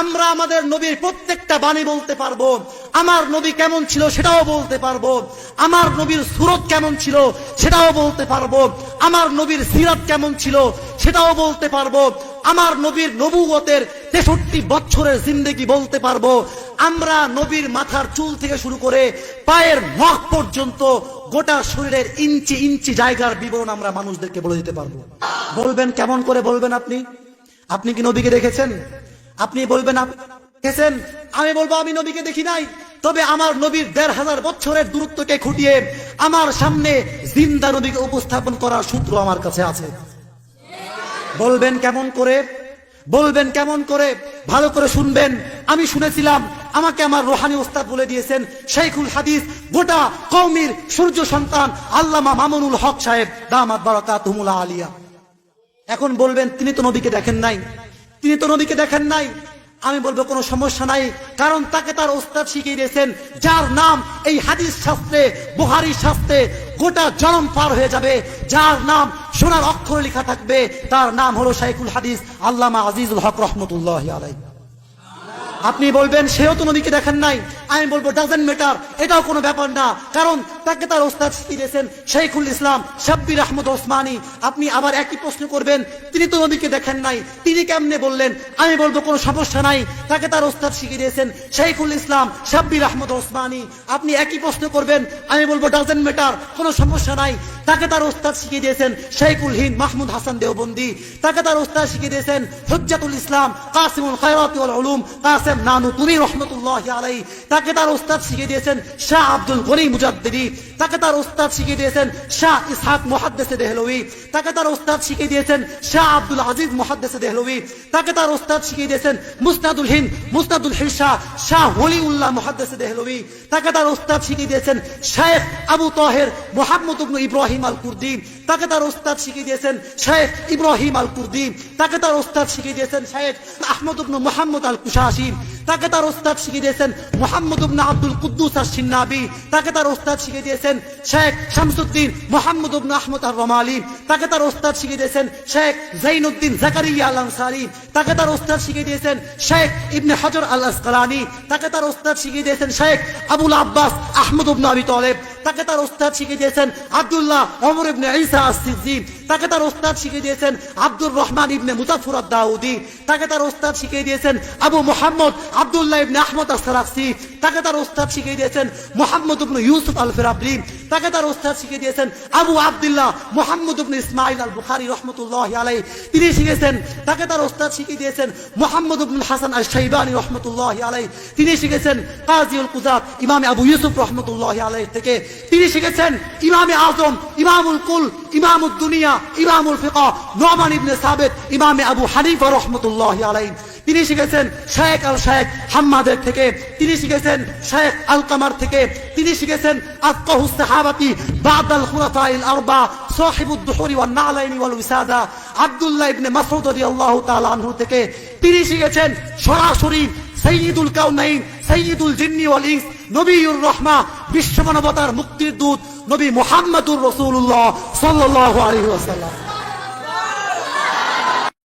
আমরা আমাদের নবীর প্রত্যেকটা বাণী বলতে পারব। আমার নবী কেমন ছিল সেটাও বলতে পারব। আমার নবীর সুরত কেমন ছিল সেটাও বলতে পারব। আমার নবীর সিরাত কেমন ছিল সেটাও বলতে পারব। আমার নবীর নবুয়তের তেষট্টি বছরের জিন্দেগি বলতে পারব। আমরা নবীর মাথার চুল থেকে শুরু করে পায়ের নখ পর্যন্ত গোটা শরীরের ইঞ্চি ইঞ্চি জায়গার বিবরণ আমরা মানুষদেরকে বলে দিতে পারব। বলবেন কেমন করে বলবেন আপনি? আপনি কি নবীকে দেখেছেন? আপনি বলবেন আপনি আমি বলব, আমি নবীকে দেখি নাই। তবে আমার নবীর দেড় হাজার বছরের দূরত্বকে খুঁটিয়ে আমার সামনে জিন্দা নবীকে উপস্থাপন করার সূত্র আমার কাছে আছে। বলবেন কেমন করে? বলবেন কেমন করে? ভালো করে শুনবেন। আমি শুনেছিলাম, আমাকে আমার রোহানি ওস্তাদ বলে দিয়েছেন শেখুল হাদিস, গোটা কৌমির সূর্য সন্তান, আল্লামা মামুনুল হক সাহেব, দামাত বারাকাতুহুল আলিয়া। এখন বলবেন, তিনি তো নবীকে দেখেন নাই। তিনি তো নবীকে দেখেন নাই। আমি বলব কোনো সমস্যা নাই, কারণ তাকে তার ওস্তাদ শিখিয়ে দিয়েছেন, যার নাম এই হাদিস শাস্ত্রে, বুহারি শাস্ত্রে গোটা জনম পার হয়ে যাবে। যার নাম সোনার অক্ষরে লেখা থাকবে, তার নাম হলো শাইকুল হাদিস আল্লামা আজিজুল হক রহমতুল্লাহ আলাই আপনি বলবেন, সেও তো নবীকে দেখেন নাই। আমি বলব ডাজেন্ট মেটার এটাও কোনো ব্যাপার না। কারণ তাকে তার ওস্তাদ দিয়েছেন শেখুল ইসলাম শাব্বির আহমদ ওসমানী। আপনি আবার একই প্রশ্ন করবেন, তিনি তো নবীকে দেখেন নাই। তিনি কেমনে বললেন? আমি বলব, কোনো সমস্যা নাই। তাকে তার ওস্তাদ শিখিয়ে দিয়েছেন শেখুল ইসলাম শাব্বির আহমদ ওসমানী। আপনি একই প্রশ্ন করবেন, আমি বলব ডাজেন্ট মেটার কোনো সমস্যা নাই। তাকে তার ওস্তাদ শিখিয়ে দিয়েছেন শেখুল হিন্দ মাহমুদ হাসান দেওবন্দি। তাকে তার ওস্তাদ শিখিয়ে দিয়েছেন হুজ্জাতুল ইসলাম কাসিমুল খায়রাতি ওয়াল উলুম। কাসেম নানু তুরি রহমতুল্লাহ আলাই তাকে তার ওস্তাদ শিখিয়ে দিয়েছেন শাহ আব্দুল গনি মুজাদ্দিদি। তাকে তার ওস্তাদ শিখিয়ে দিয়েছেন শাহ ইসহাক মুহাদ্দিসে দেহলভী তাকে তার ওস্তাদ শিখিয়ে দিয়েছেন শাহ আব্দুল আজিজ মুহাদ্দিসে দেহলভী তাকে তার ওস্তাদ শিখিয়ে দিয়েছেন মুসনাদুল হিন্দ, মুসনাদুল হিরশা শাহ ওলিউল্লাহ মুহাদ্দিসে দেহলভী তাকে তার ওস্তাদ শিখিয়ে দিয়েছেন শেখ আবু তহের মোহাম্মদ ইব্রাহিম আল কুর্দি তাকে তার ওস্তাদ শিখিয়ে দিয়েছেন শেখ ইব্রাহিম আল কুরদিম তাকে তার ওস্তাদ শিখিয়ে দিয়েছেন শেখ আহমদ উবনু মোহাম্মদ আল কুশাহিম তাকে তার ওস্তাদ শিখিয়ে দিয়েছেন মোহাম্মদ উবনা আব্দুল কুদ্দুস আর সিন্নাবি তাকে তার ওস্তাদ শিখিয়ে দিয়েছেন শেখ শামসুদ্দিন মোহাম্মদ উবনা আহমদ আর রমালিম তাকে তার ওস্তাদ শিখিয়ে দিয়েছেন শেখ জাইনুদ্দিন জাকারিয়া আল আনসারি তাকে তার ওস্তাদ শিখিয়ে দিয়েছেন শেখ ইবনে হজর আল আসকালানি তাকে তার ওস্তাদ শিখিয়ে দিয়েছেন শেখ আবুল আব্বাস আহমদ উবনা আবি তলেব, তাকে তার ওস্তাদ শিখিয়ে দিয়েছেন আবদুল্লাহ অমর ইবনে ঈসা আসিজি তাকে তার ওস্তাদ শিখিয়ে দিয়েছেন আব্দুর রহমান ইবনে মুজাফর দাউদি তাকে তার ওস্তাদ শিখিয়ে দিয়েছেন আবু মোহাম্মদ আব্দুল্লাহ ইবনে আহমদ আসরাফসি তাকে তার ওস্তাদ শিখিয়ে দিয়েছেন মোহাম্মদ ইবনে ইউসুফ আল ফেরাবরি তাকে তার ওস্তাদ শিখিয়ে দিয়েছেন আবু আব্দুল্লাহ মোহাম্মদ ইবনে ইসমাইল আল বুখারী রহমতুল্লাহ আলাই তিনি শিখেছেন, তাকে তার ওস্তাদ শিখিয়ে দিয়েছেন মোহাম্মদ ইবনুল হাসান আল শাইবানি রহমতুল্লাহ আলাই তিনি শিখেছেন কাজিউল কুজাত ইমাম আবু ইউসুফ রহমতুল্লাহ আলাই থেকে। তিনি শিখেছেন ইমামে আজম ইমামুল কুল, ইমামুদ দুনিয়া, ইমামুল ফিকা, নোমান ইবনে সাবেদ ইমামে আবু হানিফা রহমতুল্লাহ আলাই তিনি শিখেছেন শেখ আল শেখ হাম্মাদের থেকে, তিনি শিখেছেন শেখ আল কামার থেকে, তিনি শিখেছেন আরবা নালাইনি ওয়াল উসাদা আব্দুল্লাহ ইবনে থেকে। তিনি শিখেছেন সরাসরি সৈয়দুল কাউনাইন সৈয়দুল জিন্নি ওয়াল ইনস, নবীউর রহমা, বিশ্ব মানবতার মুক্তির দূত নবী মুহাম্মদুর রসুল্লাহ সাল্লাহ আলহি ওয়াসাল্লাম।